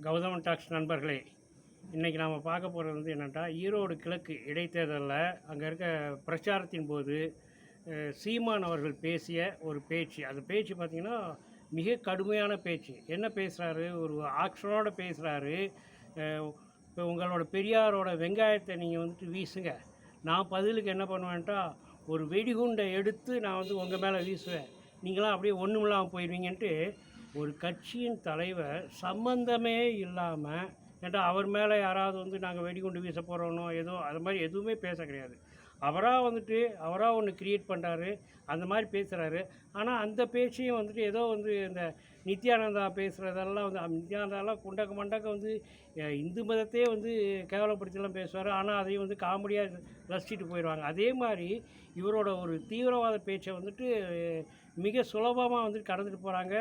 Gowthaman tax நண்பர்களே இன்றைக்கி நாம் பார்க்க போகிறது வந்து என்னென்னா ஈரோடு கிழக்கு இடைத்தேர்தலில் அங்கே இருக்க பிரச்சாரத்தின் போது சீமான் அவர்கள் பேசிய ஒரு பேச்சு. அந்த பேச்சு பார்த்திங்கன்னா மிக கடுமையான பேச்சு. என்ன பேசுகிறாரு ஒரு ஆக்ஷனோட பேசுகிறாரு இப்போ உங்களோட பெரியாரோட வெங்காயத்தை நீங்கள் வந்துட்டு வீசுங்க. நான் பதிலுக்கு என்ன பண்ணுவேன்ட்டா ஒரு வெடிகுண்டை எடுத்து நான் வந்து உங்கள் மேலே வீசுவேன். நீங்களாம் அப்படியே ஒன்றும் இல்லாமல் போயிடுவீங்கன்ட்டு ஒரு கட்சியின் தலைவர் சம்பந்தமே இல்லாமல் ஏன்டா அவர் மேலே யாராவது வந்து நாங்கள் வெடிகுண்டு வீச போகிறோனோ ஏதோ அது மாதிரி எதுவுமே பேச கிடையாது. அவராக வந்துட்டு அவராக ஒன்று கிரியேட் பண்ணுறாரு அந்த மாதிரி பேசுகிறாரு ஆனால் அந்த பேச்சையும் வந்துட்டு ஏதோ வந்து இந்த நித்யானந்தா பேசுகிறதெல்லாம் வந்து நித்யானந்தாலாம் குண்டக்க மண்டக்க வந்து இந்து மதத்தையே வந்து கேவலப்படுத்திலாம் பேசுவார். ஆனால் அதையும் வந்து காமெடியாக ரசிச்சுட்டு போயிடுவாங்க அதே மாதிரி இவரோட ஒரு தீவிரவாத பேச்சை வந்துட்டு மிக சுலபமாக வந்துட்டு கடந்துட்டு போகிறாங்க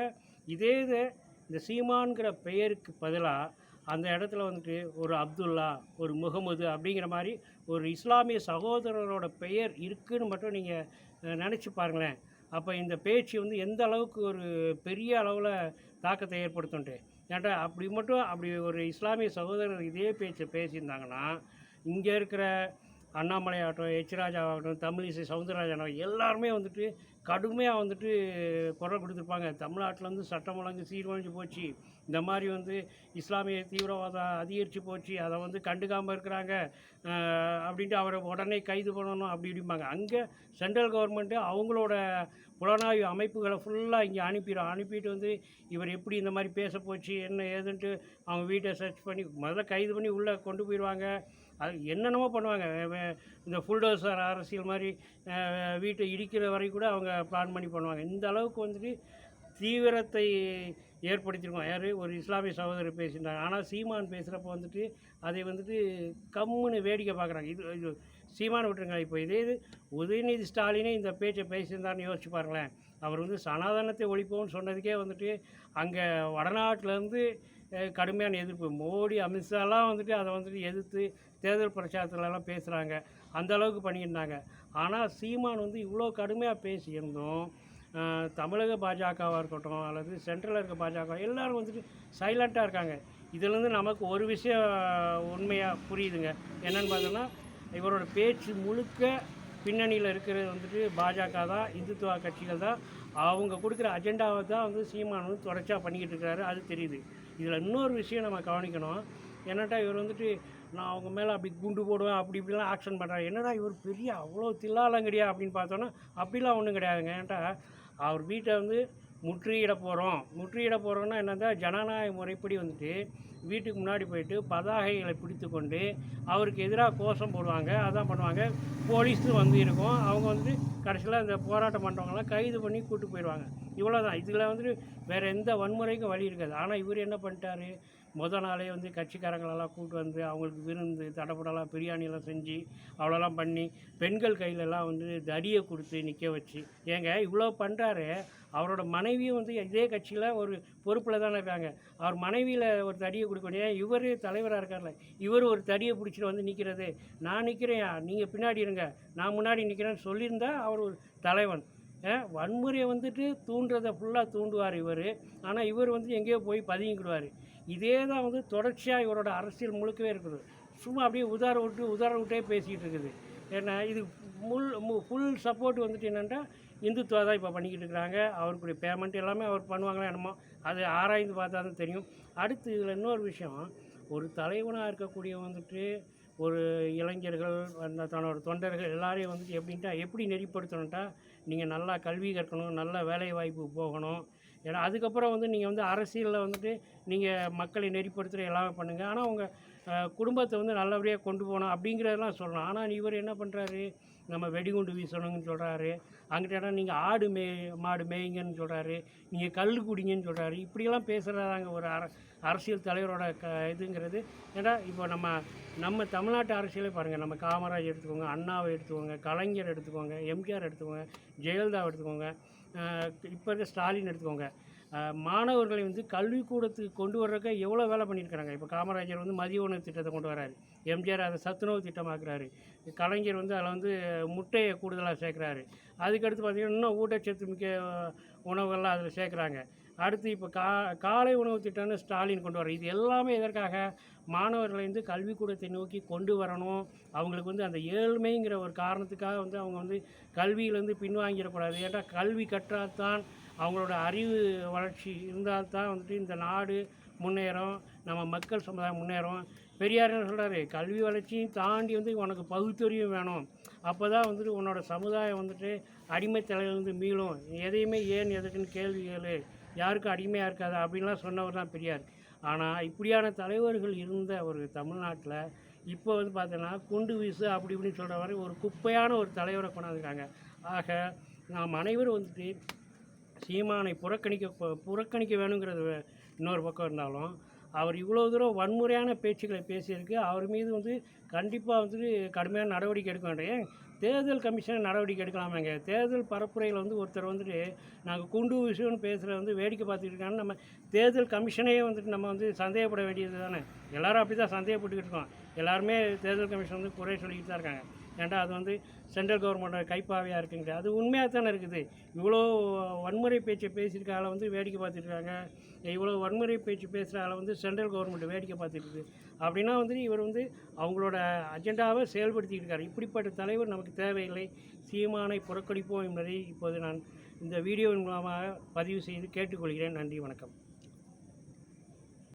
இதே இது இந்த சீமான்கிற பெயருக்கு பதிலாக அந்த இடத்துல வந்துட்டு ஒரு அப்துல்லா ஒரு முகமது அப்படிங்கிற மாதிரி ஒரு இஸ்லாமிய சகோதரரோட பெயர் இருக்குன்னு மட்டும் நீங்கள் நினச்சி பாருங்களேன். அப்போ இந்த பேச்சு வந்து எந்த அளவுக்கு ஒரு பெரிய அளவில் தாக்கத்தை ஏற்படுத்தும்ட்டு. ஏன்டா அப்படி மட்டும் அப்படி ஒரு இஸ்லாமிய சகோதரர் இதே பேச்சை பேசியிருந்தாங்கன்னா இங்கே இருக்கிற அண்ணாமலை ஆகட்டும் ஹெச்ராஜா ஆகட்டும் தமிழிசை சவுந்தரராஜன் ஆகட்டும் எல்லாருமே வந்துட்டு கடுமையாக வந்துட்டு குரல் கொடுத்துருப்பாங்க. தமிழ்நாட்டில் வந்து சட்டம் ஒழுங்கு சீர்வழிஞ்சு போச்சு. இந்த மாதிரி வந்து இஸ்லாமிய தீவிரவாதம் அதிகரித்து போச்சு. அதை வந்து கண்டுக்காமல் இருக்கிறாங்க. அப்படின்ட்டு அவரை உடனே கைது பண்ணணும் அப்படி இப்படிம்பாங்க. அங்கே சென்ட்ரல் கவர்மெண்ட்டு அவங்களோட புலனாய்வு அமைப்புகளை ஃபுல்லாக இங்கே அனுப்பிடும். அனுப்பிட்டு வந்து இவர் எப்படி இந்த மாதிரி பேச போச்சு என்ன ஏதுன்ட்டு அவங்க வீட்டை சர்ச் பண்ணி முதல்ல கைது பண்ணி உள்ளே கொண்டு போயிடுவாங்க அது என்னென்னமோ பண்ணுவாங்க. இந்த ஃபுல்டோசர் அரசியல் மாதிரி வீட்டை இடிக்கிற வரை கூட அவங்க பிளான் பண்ணி பண்ணுவாங்க. இந்த அளவுக்கு வந்துட்டு தீவிரத்தை ஏற்படுத்தியிருக்கோம். யார்? ஒரு இஸ்லாமிய சகோதரர் பேசியிருந்தாங்க ஆனால் சீமான் பேசுகிறப்ப வந்துட்டு அதை வந்துட்டு கம்முன்னு வேடிக்கை பார்க்குறாங்க. இது இது சீமான் விட்டுருங்க. இப்போ இதே இது உதயநிதி ஸ்டாலினே இந்த பேச்சை பேசியிருந்தார்னு யோசிச்சு பாருங்களேன். அவர் வந்து சனாதனத்தை ஒழிப்போம்னு சொன்னதுக்கே வந்துட்டு அங்கே வடநாட்டிலேருந்து கடுமையான எதிர்ப்பு. மோடி அமித்ஷாலாம் வந்துட்டு அதை வந்துட்டு எதிர்த்து தேர்தல் பிரச்சாரத்துலலாம் பேசுகிறாங்க அந்த அளவுக்கு பண்ணியிருந்தாங்க. ஆனால் சீமான் வந்து இவ்வளோ கடுமையாக பேசியிருந்தோம் தமிழக பாஜகவாக இருக்கட்டும் அல்லது சென்ட்ரலில் இருக்க பாஜக எல்லோரும் வந்துட்டு சைலண்ட்டாக இருக்காங்க. இதுலேருந்து நமக்கு ஒரு விஷயம் உண்மையாக புரியுதுங்க. என்னென்னு பார்த்தோன்னா இவரோட பேச்சு முழுக்க பின்னணியில் இருக்கிறது வந்துட்டு பாஜக தான் இந்துத்துவ கட்சிகள் தான். அவங்க கொடுக்குற அஜெண்டாவை தான் வந்து சீமான் வந்து தொடர்ச்சியாக பண்ணிக்கிட்டு இருக்கிறாரு அது தெரியுது. இதில் இன்னொரு விஷயம் நம்ம கவனிக்கணும். என்னட்டா இவர் வந்துட்டு நான் அவங்க மேலே அப்படி குண்டு போடுவேன் அப்படி இப்படிலாம் ஆக்ஷன் பண்ணுறாரு என்னடா இவர் பெரிய அவ்வளோ தில்லாலங்கடியா அப்படின்னு பார்த்தோன்னா அப்படிலாம் ஒன்றும் கிடையாதுங்க. ஏன்ட்டா அவர் வீட்டை வந்து முற்றுகையிட போகிறோம் முற்றுகையிட போகிறோன்னா என்னன்னா ஜனநாயக முறைப்படி வந்துட்டு வீட்டுக்கு முன்னாடி போயிட்டு பதாகைகளை பிடித்து கொண்டு அவருக்கு எதிராக கோஷம் போடுவாங்க அதான் பண்ணுவாங்க. போலீஸும் வந்து இருக்கும். அவங்க வந்து கடைசியில் இந்த போராட்டம் பண்ணுறவங்களாம் கைது பண்ணி கூட்டு போயிடுவாங்க. இவ்வளோதான் இதில் வந்துட்டு வேறு எந்த வன்முறைக்கும் வழி இருக்காது. ஆனால் இவர் என்ன பண்ணிட்டாரு? முத நாளே வந்து கட்சிக்காரங்களெல்லாம் கூட்டு வந்து அவங்களுக்கு விருந்து தடப்படலாம் பிரியாணியெல்லாம் செஞ்சு அவ்வளோலாம் பண்ணி பெண்கள் கையிலெல்லாம் வந்து தடியை கொடுத்து நிற்க வச்சு. ஏங்க இவ்வளோ பண்ணுறாரு அவரோட மனைவியும் வந்து இதே கட்சியில் ஒரு பொறுப்பில் தானே இருக்காங்க. அவர் மனைவியில் ஒரு தடியை கொடுக்கணும். ஏன்? இவர் தலைவராக இருக்கார்ல. இவர் ஒரு தடியை பிடிச்சிட்டு வந்து நிற்கிறது நான் நிற்கிறேன் நீங்கள் பின்னாடி இருங்க. நான் முன்னாடி நிற்கிறேன்னு சொல்லியிருந்தால் அவர் ஒரு தலைவன். வன்முறையை வந்துட்டு தூண்டுறதை ஃபுல்லாக தூண்டுவார் இவர். ஆனால் இவர் வந்து எங்கேயோ போய் பதுங்கிக்கிடுவார் இதே தான் வந்து தொடர்ச்சியாக இவரோட அரசியல் முழுக்கவே இருக்குது. சும்மா அப்படியே உதார விட்டு உதார விட்டே பேசிக்கிட்டு இருக்குது. ஏன்னா இது முள் ஃபுல் சப்போர்ட் வந்துட்டு என்னென்னா இந்துத்துவா தான் இப்போ பண்ணிக்கிட்டு இருக்கிறாங்க. அவருக்குரிய பேமெண்ட் எல்லாமே அவர் பண்ணுவாங்களா என்னமோ அது ஆராய்ந்து பார்த்தா தான் தெரியும். அடுத்து இதில் இன்னொரு விஷயம் ஒரு தலைவனாக இருக்கக்கூடிய வந்துட்டு ஒரு இளைஞர்கள் அந்த தன்னோட தொண்டர்கள் எல்லாரையும் வந்துட்டு எப்படின்ட்டா எப்படி நெறிப்படுத்தணுன்ட்டா நீங்கள் நல்லா கல்வி கற்கணும் நல்ல வேலை வாய்ப்புக்கு போகணும் ஏன்னா அதுக்கப்புறம் வந்து நீங்கள் வந்து அரசியலில் வந்துட்டு நீங்கள் மக்களை நெறிப்படுத்துகிற எல்லாமே பண்ணுங்கள் ஆனால் உங்கள் குடும்பத்தை வந்து நல்லபடியாக கொண்டு போகணும் அப்படிங்கிறதெல்லாம் சொல்லலாம். ஆனால் இவர் என்ன பண்ணுறாரு நம்ம வெடிகுண்டு வீசணுங்கன்னு சொல்கிறாரு அங்கிட்ட நீங்கள் ஆடு மே மாடு மேயுங்கன்னு சொல்கிறாரு நீங்கள் கல் குடிங்கன்னு சொல்கிறாரு இப்படியெல்லாம் பேசுகிறதாங்க ஒரு அர அரசியல் தலைவரோட க இதுங்கிறது. ஏன்னா இப்போ நம்ம நம்ம தமிழ்நாட்டு அரசியலே பாருங்கள் நம்ம காமராஜ் எடுத்துக்கோங்க அண்ணாவை எடுத்துக்கோங்க கலைஞர் எடுத்துக்கோங்க எம்ஜிஆர் எடுத்துக்கோங்க ஜெயலலிதா எடுத்துக்கோங்க. இப்போ இருக்க ஸ்டாலின் எடுத்துக்கோங்க. மாணவர்களை வந்து கல்விக்கூடத்துக்கு கொண்டு வர்றதுக்கு எவ்வளோ வேலை பண்ணியிருக்கிறாங்க? இப்போ காமராஜர் வந்து மதிய உணவு திட்டத்தை கொண்டு வராரு எம்ஜிஆர் அதை சத்துணவு திட்டமாக்குறாரு. கலைஞர் வந்து அதில் வந்து முட்டையை கூடுதலாக சேர்க்குறாரு. அதுக்கடுத்து பார்த்திங்கன்னா இன்னும் ஊட்டச்சத்து மிக்க உணவுகள்லாம் அதில் சேர்க்குறாங்க. அடுத்து இப்போ கா காலை உணவு திட்டம்னு ஸ்டாலின் கொண்டு வர இது எல்லாமே எதற்காக? மாணவர்களை வந்து கல்விக்கூடத்தை நோக்கி கொண்டு வரணும். அவங்களுக்கு வந்து அந்த ஏழ்மைங்கிற ஒரு காரணத்துக்காக வந்து அவங்க வந்து கல்வியிலேருந்து பின்வாங்கிடக்கூடாது. ஏன்னா கல்வி கற்றால்தான் அவங்களோட அறிவு வளர்ச்சி இருந்தால் தான் வந்துட்டு இந்த நாடு முன்னேறும். நம்ம மக்கள் சமுதாயம் முன்னேறும். பெரியார் என்ன சொல்கிறாரு கல்வி வளர்ச்சியும் தாண்டி வந்து உனக்கு பகுத்தறிவும் வேணும். அப்போ தான் வந்துட்டு உன்னோட சமுதாயம் வந்துட்டு அடிமைத்தலையிலேருந்து மீளும். எதையுமே ஏன் எதுக்குன்னு கேள்வி கேளு. யாருக்கும் அடிமையாக இருக்காது அப்படின்லாம் சொன்னவர் தான் பெரியார். ஆனால் இப்படியான தலைவர்கள் இருந்த ஒரு தமிழ்நாட்டில் இப்போ வந்து பார்த்தோன்னா குண்டு வீசு அப்படி இப்படின்னு சொல்கிற மாதிரி ஒரு குப்பையான ஒரு தலைவரை கொண்டாந்துருக்காங்க. ஆக நாம் அனைவரும் வந்துட்டு சீமானை புறக்கணிக்க புறக்கணிக்க வேணுங்கிறது இன்னொரு பக்கம் இருந்தாலும் அவர் இவ்வளோ தூரம் வன்முறையான பேச்சுக்களை பேசியிருக்கு. அவர் மீது வந்து கண்டிப்பாக வந்துட்டு கடுமையான நடவடிக்கை எடுக்க வேண்டும் ஏன்? தேர்தல் கமிஷன் நடவடிக்கை எடுக்கலாமேங்க. தேர்தல் பரப்புரையில் வந்து ஒருத்தர் வந்துட்டு நாங்கள் குண்டு விஷயம்னு பேசுகிற வந்து வேடிக்கை பார்த்துட்டு இருக்காங்க. நம்ம தேர்தல் கமிஷனே வந்துட்டு நம்ம வந்து சந்தேகப்பட வேண்டியது தானே எல்லாரும் அப்படி தான் சந்தேகப்பட்டுக்கிட்டு இருக்கோம். எல்லாருமே தேர்தல் கமிஷன் வந்து குறை சொல்லிக்கிட்டு தான் இருக்காங்க. ஏன்டா அது வந்து சென்ட்ரல் கவர்மெண்ட்டோட கைப்பாவையாக இருக்குங்க அது உண்மையாக தானே இருக்குது. இவ்வளோ வன்முறை பேச்சை பேசியிருக்க ஆளை வந்து வேடிக்கை பார்த்துருக்காங்க. இவ்வளோ வன்முறை பேச்சு பேசுகிற ஆளை வந்து சென்ட்ரல் கவர்மெண்ட் வேடிக்கை பார்த்துருக்குது. அப்படின்னா வந்து இவர் வந்து அவங்களோட அஜெண்டாவை செயல்படுத்திட்டு இருக்காரு இப்படிப்பட்ட தலைவர் நமக்கு தேவையில்லை. சீமானை புறக்கணிப்போம் என்பதை இப்போது நான் இந்த வீடியோவின் மூலமாக பதிவு செய்து கேட்டுக்கொள்கிறேன். நன்றி வணக்கம்.